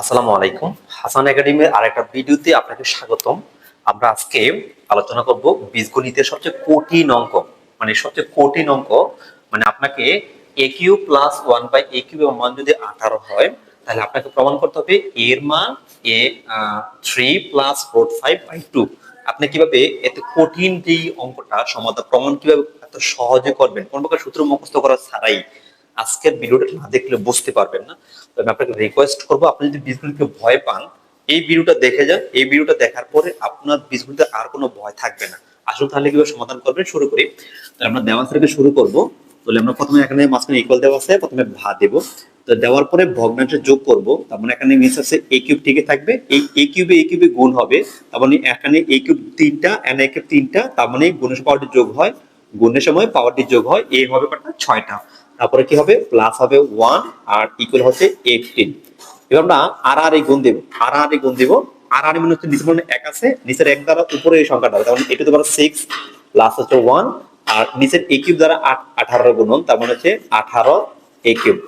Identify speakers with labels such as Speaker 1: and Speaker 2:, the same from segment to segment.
Speaker 1: আসসালামু আলাইকুম। হাসান একাডেমির আরেকটা ভিডিওতে আপনাকে স্বাগতম। আমরা আজকে আলোচনা করব বীজগণিতের সবচেয়ে কঠিন অঙ্ক। মানে সবচেয়ে কঠিন অঙ্ক। মানে আপনাকে A cube plus one by A cube এর মান যদি আঠারো হয়, তাহলে আপনাকে প্রমাণ করতে হবে এর মান A three plus four five by two আপনি কীভাবে এত কঠিন যেই অঙ্কটা সমাধান, প্রমাণ কীভাবে এত সহজে করবেন? কোন প্রকার সূত্র মুখস্থ করা ছাড়াই। আজকের ভিডিওটা না দেখলে বুঝতে পারবেন না। তো আমি আপনাকে রিকোয়েস্ট করব, আপনি যদি বীজগণিতকে ভয় পান, এই ভিডিওটা দেখে যান। এই ভিডিওটা দেখার পরে আপনার বীজগণিতে আর কোনো ভয় থাকবে না। আসলে তাহলে কীভাবে সমাধান করবেন, শুরু করি। তাহলে আমরা দেওয়া থেকে শুরু করব। তাহলে আমরা প্রথমে এখানে মাঝখানে ইকুয়াল দেওয়া আছে, প্রথমে ভা দেব। তো দেওয়ার পরে ভগ্নাংশে যোগ করব। তার মানে এখানে মিস আছে এ কিউব ঠিকই থাকবে। এই এ কিউবে এ কিউবে গুণ হবে। তার মানে এখানে এ কিউব তিনটা এন এ কিউব তিনটা, তার মানে গুণের পাওয়ারটি যোগ হয়। গুণের সময় পাওয়ারটি যোগ হয়। এ হবে কটা ছয়টা। তারপরে কি হবে? প্লাস হবে ওয়ান আর ইকুয়াল হচ্ছে এইটিন এবার আমরা আর আর এই গুণ দেব। আর আর গুণ দেব। আর আর মানে হচ্ছে নিচের মানে এক আছে, নিচের এক দ্বারা উপরে এই সংখ্যাটা তার মানে এটু তোমার সিক্স প্লাস হচ্ছে ওয়ান আর নিচের এ কিউব দ্বারা আট, আঠারো গুণন, তার মানে হচ্ছে আঠারো এ কিউব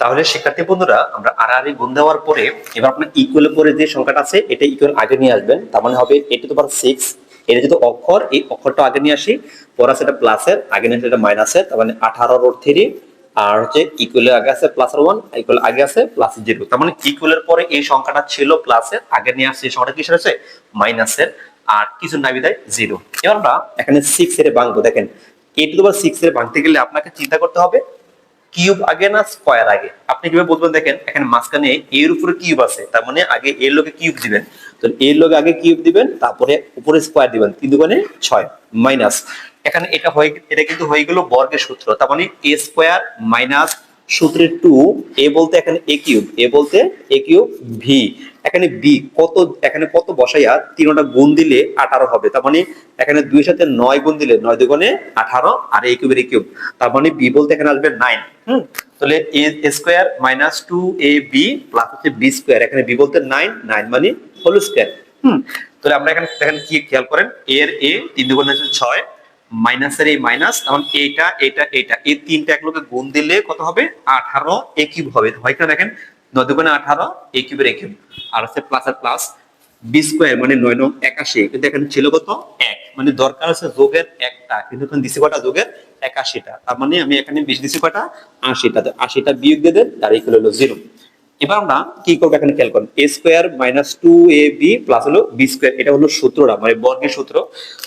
Speaker 1: তাহলে শিক্ষার্থী বন্ধুরা, আমরা আর আর গুণ দেওয়ার পরে এবার আপনার ইকুয়াল পরে যে সংখ্যাটা আছে, এটা ইকুয়াল আগে নিয়ে আসবেন। তার মানে হবে এটু তোমার সিক্স এটা যেহেতু অক্ষর, এই অক্ষরটা আগে নিয়ে আসি। পরে আছে এটা প্লাসের আগে নিয়ে এটা মাইনাসের তার মানে আঠারো রোড থ্রি আর হচ্ছে ইকুয়ালের আগে আছে প্লাস ওয়ান ইকুয়াল আগে আছে প্লাস জিরো তার মানে ইকুয়ালের পরে এই সংখ্যাটা ছিল প্লাসের আগে নিয়ে আসছে এই সংখ্যাটা কিসের আছে মাইনাসের আর কিছু না বিদায় জিরো এবার আমরা এখানে সিক্স এর ভাঙবো দেখেন। এ টু পাওয়ার সিক্স এর ভাঙতে গেলে আপনাকে চিন্তা করতে হবে কিউব আগে না স্কোয়ার আগে? আপনি কীভাবে বলবেন দেখেন, এখানে মাঝখানে এর উপরে কিউব আছে, তার মানে আগে এর লোকে কিউব দিবেন। তো এর লোকে আগে কিউব দিবেন, তারপরে উপরে স্কোয়ার দিবেন, তিন দুগুণে ছয়, মাইনাস। এখানে এটা হয়ে, এটা কিন্তু হয়ে গেল বর্গের সূত্র, তার মানে এ স্কোয়ার মাইনাস সূত্রের টু, এ বলতে এখানে এ কিউব, এ বলতে এ কিউব ভি। এখানে বি কত, এখানে কত বসাইয়া তিনটা গুণ দিলে আঠারো হবে, তার মানে এখানে দুই সাথে নয় গুণ দিলে নয় দুগুণে আঠারো, আর এ কিউবের এ কিউব। তার মানে বি বলতে এখানে আসবে নাইন, হুম? তাহলে A square minus two A B plus হচ্ছে বি স্কোয়ার, এখানে বি বলতে নাইন নাইন মানে হোল স্কোয়ার হুম। তাহলে আমরা এখানে দেখেন কি খেয়াল করেন? এর এ তিন দুগুণে হচ্ছে ছয় মাইনাসের এই মাইনাস তখন এটা এটা এটা। এই তিনটা একলোকে গুণ দিলে কত হবে? আঠারো এ কিউব হবে। হয় কিনা দেখেন? নয় দুগুণে আঠারো এ কিউবের এ কিউব। আর হচ্ছে প্লাস আর প্লাস বি স্কোয়ার মানে নয় নং একাশি। কিন্তু এখানে ছিল কত? এক। মানে দরকার আছে যোগের একটা। কিন্তু এখানে দিছি কটা যোগের? একাশিটা। তার মানে আমি এখানে বিশ দিছি কটা? আশিটা। আশিটা বিয়োগ দিয়ে দেন তার ইকুয়াল হলো জিরো এবার আমরা কি করব এখানে খেয়াল করেন A square minus two A B plus হলো বি স্কোয়ার এটা হলো সূত্রটা মানে বর্গের সূত্র।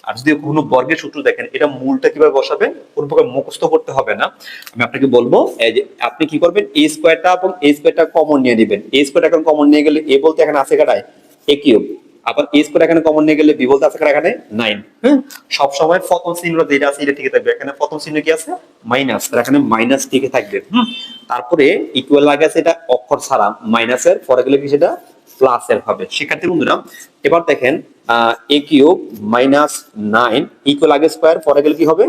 Speaker 1: আর যদি কোনো বর্গের সূত্র দেখেন, এটা মূলটা কীভাবে বসাবেন কোন প্রকার মুখস্থ করতে হবে না। আমি আপনাকে বলব যে আপনি কি করবেন এ স্কোয়ারটা এবং এ স্কোয়ারটা কমন নিয়ে নেবেন। এ স্কোয়ারটা এখন কমন নিয়ে গেলে এ বলতে এখানে আছে কাটায় এ কিউব আবার এ স্কোয়ার এখানে কমন নিয়ে গেলে বি বলতে আছে এখানে? নাইন হ্যাঁ সবসময় প্রথম চিহ্ন যেটা আছে এটা ঠিক থাকবে। এখানে প্রথম চিহ্ন কি আছে? মাইনাস এখানে মাইনাস টিকে থাকবে। হুম? তারপরে ইকুয়াল লাগে আছে এটা অক্ষর ছাড়া। মাইনাসের পরে গেলে কি সেটা? প্লাসের হবে। শিক্ষার্থী বন্ধুরা, এবার দেখেন A cube minus nine equal আগে স্কোয়ার পরে গেলে কি হবে?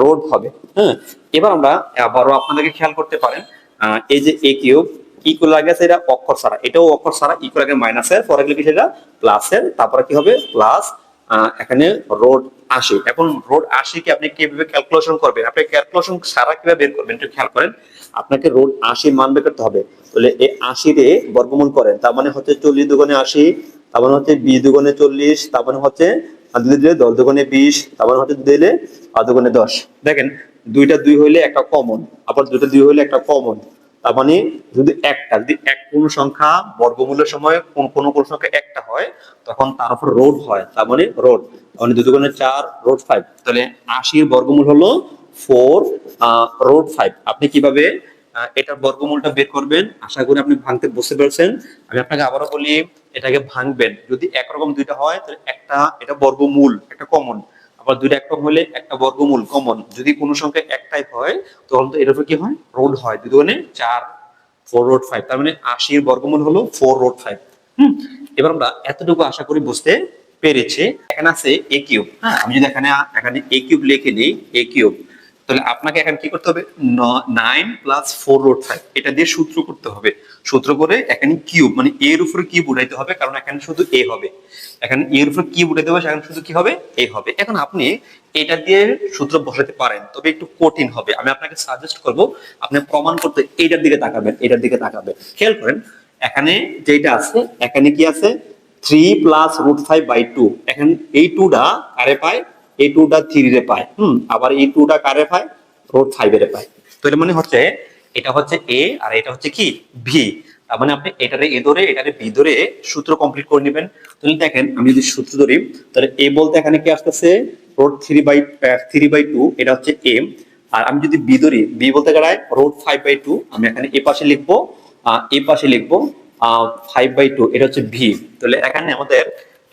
Speaker 1: রোড হবে। হ্যাঁ এবার আমরা আবারও আপনাদেরকে খেয়াল করতে পারেন এই যে এ কিউব ইকুয়াল আগে আছে এটা অক্ষর ছাড়া। এটাও অক্ষর ছাড়া ইকুয়াল আগে মাইনাসের পরে গেলে কি সেটা? প্লাসের তারপরে কি হবে? প্লাস এখানে রোড আশি এখন রোড আশি কি আপনি কীভাবে ক্যালকুলেশন করবেন? আপনি ক্যালকুলেশন সারা কীভাবে বের করবেন? একটু খেয়াল করেন। আপনাকে রোড আশি মান বের করতে হবে। তাহলে এই আশি রে বর্গমূল করেন। তার মানে হচ্ছে চল্লিশ দুগুণে আশি, তার মানে হচ্ছে বিশ দুগুণে চল্লিশ, তার মানে হচ্ছে দুই দিলে দশ দুগুণে বিশ, তার মানে হচ্ছে দিলে আর দুগুণে দশ। দেখেন, দুইটা দুই হইলে একটা কমন আবার দুইটা দুই হইলে একটা কমন তার মানে যদি একটা, যদি এক কোন সংখ্যা বর্গমূলের সময় কোন কোন সংখ্যা একটা হয়, তখন তার উপর রোড হয়, তার মানে রোড। মানে দুই দুগুণে চার, রোড ফাইভ তাহলে আশির বর্গমূল হলো ফোর রোড ফাইভ আপনি কীভাবে এটার বর্গমূলটা বের করবেন? আশা করি আপনি ভাঙতে বুঝতে পেরেছেন। আমি আপনাকে আবারও বলি, এটাকে ভাঙবেন। যদি একরকম দুইটা হয়, তাহলে একটা, এটা বর্গমূল, একটা কমন আবার দুইটা একরকম হলে একটা বর্গমূল কমন যদি কোনো সংখ্যা এক টাইপ হয়, তখন তো এটার উপর কি হয়? রোড হয়। দুই দুগুণে চার ফোর রোড ফাইভ তার মানে আশির বর্গমূল হলো ফোর রোড ফাইভ হুম? এবার আমরা এতটুকু আশা করি বুঝতে পেরেছে। এখানে আছে এ কিউব হ্যাঁ আমি যদি এখানে এখানে এ কিউব লিখে নিই এ কিউব তাহলে আপনাকে এখানে কি করতে হবে? Nine plus four root five এটা দিয়ে সূত্র করতে হবে। সূত্র করে এখানে কিউব মানে এর উপরে কিউব উঠাইতে হবে, কারণ এখানে শুধু এ হবে। এখানে এর উপরে কিউব উঠাইতে হবে, সেখানে শুধু কি হবে? এ হবে। এখন আপনি এটা দিয়ে সূত্র বসাতে পারেন, তবে একটু কঠিন হবে। আমি আপনাকে সাজেস্ট করব, আপনি প্রমাণ করতে এইটার দিকে তাকাবেন, এটার দিকে তাকাবেন। খেয়াল করেন, এখানে যেটা আছে, এখানে কি আছে? Three plus root five by two এখন এই টুটা কারে পায় এই টুটা থ্রি রে পায়, হুম, আবার এই টুটা কারে পায়? রুট ফাইভ এর পায়। তো এটা মানে হচ্ছে, এটা হচ্ছে এ আর এটা হচ্ছে কি? ভি তার মানে আপনি এটারে এ ধরে, এটারে বি ধরে সূত্র কমপ্লিট করে নেবেন। তাহলে দেখেন, আমি যদি সূত্র ধরি, তাহলে এ বলতে এখানে কি আসতেছে? Root three by three by two এটা হচ্ছে এম আর আমি যদি বি ধরি বি বলতে গেলে রোড ফাইভ বাই টু আমি এখানে এ পাশে লিখব এ পাশে লিখব ফাইভ বাই টু এটা হচ্ছে ভি তাহলে এখানে আমাদের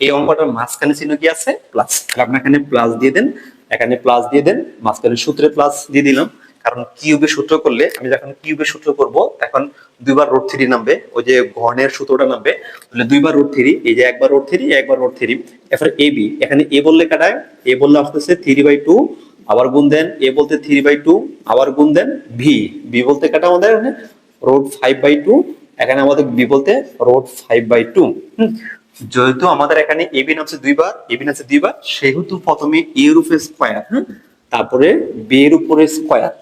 Speaker 1: এই অঙ্কটার মাঝখানে চিহ্ন কি আছে? প্লাস আপনি এখানে প্লাস দিয়ে দেন, এখানে প্লাস দিয়ে দেন, মাঝখানে সূত্রে প্লাস দিয়ে দিলাম। কারণ কিউবের সূত্র করলে আমি যখন কিউবে সূত্র করব, তখন দুইবার রোড থ্রি নামবে, ওই যে ঘনের সূত্রটা নামবে, তাহলে দুইবার রোড থ্রি এই যে একবার রোড থ্রি একবার রোড থ্রি এরপরে এ বি এখানে এ বললে কাটায় এ বললে আসতেছে থ্রি বাই টু আবার গুণ দেন এ বলতে থ্রি বাই টু আবার গুণ দেন ভি বি বলতে কাটা আমাদের রোড ফাইভ বাই টু এখানে আমাদের বি বলতে রোড ফাইভ বাই টু যেহেতু আমাদের এখানে এবি নামছে দুইবার এবি নামছে দুইবার, সেহেতু প্রথমে এর উপরে স্কোয়ার হ্যাঁ তারপরে বি এর উপরে স্কোয়ার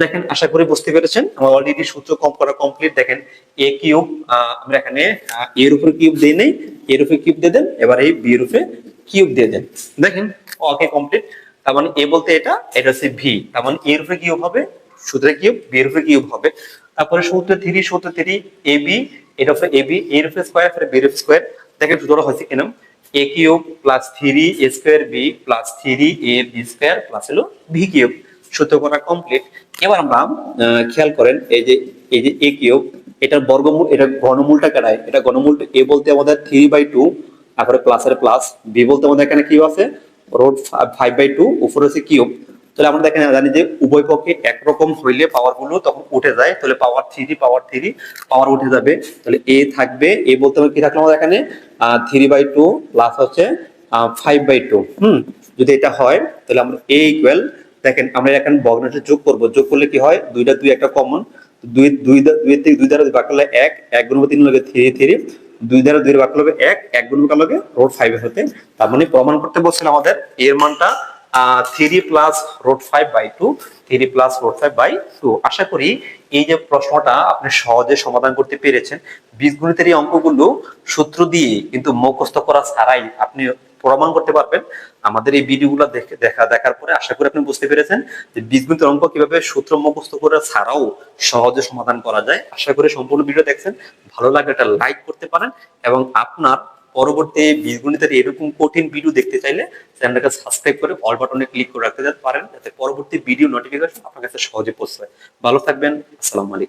Speaker 1: দেখেন, আশা করি বুঝতে পেরেছেন। আমার অলরেডি সূত্র কম করা কমপ্লিট দেখেন এ কিউব আমরা এখানে এর উপরে কিউব দিয়ে নেই এর উপরে কিউব দিয়ে দেন, এবার এই বি এর উপরে কিউব দিয়ে দেন। দেখেন ওকে কমপ্লিট তার মানে এ বলতে এটা এটা হচ্ছে ভি তার মানে এর উপরে কিউব হবে, সূত্রে কিউব বি এর উপরে কিউব হবে। তারপরে সূত্র থ্রি সূত্র থ্রি, এ বি এটা উপরে এ বি, এর উপরে স্কোয়ার বি এর উপরে স্কোয়ার দেখেন সূত্রটা হয়েছে কেন A cube plus three, A square B plus three, A B square plus হলো ভি কিউব। সূত্র করা কমপ্লিট এবার আমরা খেয়াল করেন, এই যে এই যে এ কিউব, এটার বর্গমূল, এটা ঘনমূলটা কেনায় এটা ঘনমূল এ বলতে আমাদের থ্রি বাই টু তারপরে প্লাসের প্লাস বি বলতে আমাদের এখানে কিউব আছে রোড ফাইভ বাই টু উপরে হচ্ছে কিউব। তাহলে আমরা দেখেন জানি যে উভয় পক্ষে একরকম হইলে পাওয়ারগুলো তখন উঠে যায়। তাহলে পাওয়ার থ্রি পাওয়ার থ্রি পাওয়ার উঠে যাবে। তাহলে এ থাকবে। এ বলতে হবে কি থাকল আমাদের এখানে থ্রি বাই টু প্লাস হচ্ছে ফাইভ বাই টু হুম? যদি এটা হয়, তাহলে আমরা এ ইকুয়াল দেখেন, আমরা এখন ভগ্নাংশে যোগ করব। যোগ করলে কি হয়? দুইটা দুই একটা কমন দুই দুই দুই থেকে দুই দ্বারা বাক করলে এক এক গুণ তিন লগে থ্রি থ্রি দুই দ্বারা দুই বাক করলে এক এক গুণ লগে রোড ফাইভ হতে তার মানে প্রমাণ করতে বলছিল আমাদের এর মানটা। Three plus root five by two, three plus root five by two. আশা করি এই যে প্রশ্নটা আপনি সহজে সমাধান করতে পেরেছেন। বীজগণিতের এই অঙ্কগুলো সূত্র দিয়ে কিন্তু মুখস্থ করা ছাড়াই আপনি প্রমাণ করতে পারবেন। আমাদের এই ভিডিওগুলো দেখে দেখা দেখার পরে আশা করি আপনি বুঝতে পেরেছেন যে বীজগণিতের অঙ্ক কীভাবে সূত্র মুখস্থ করা ছাড়াও সহজে সমাধান করা যায়। আশা করি সম্পূর্ণ ভিডিও দেখছেন। ভালো লাগলে একটা লাইক করতে পারেন এবং আপনার পরবর্তী বীজগণিতের এরকম কঠিন ভিডিও দেখতে চাইলে চ্যানেলটাকে সাবস্ক্রাইব করে অল বাটনে ক্লিক করে রাখতে পারেন, যাতে পরবর্তী ভিডিও নোটিফিকেশন আপনার কাছে সহজে পৌঁছায়। ভালো থাকবেন, আসসালামু আলাইকুম।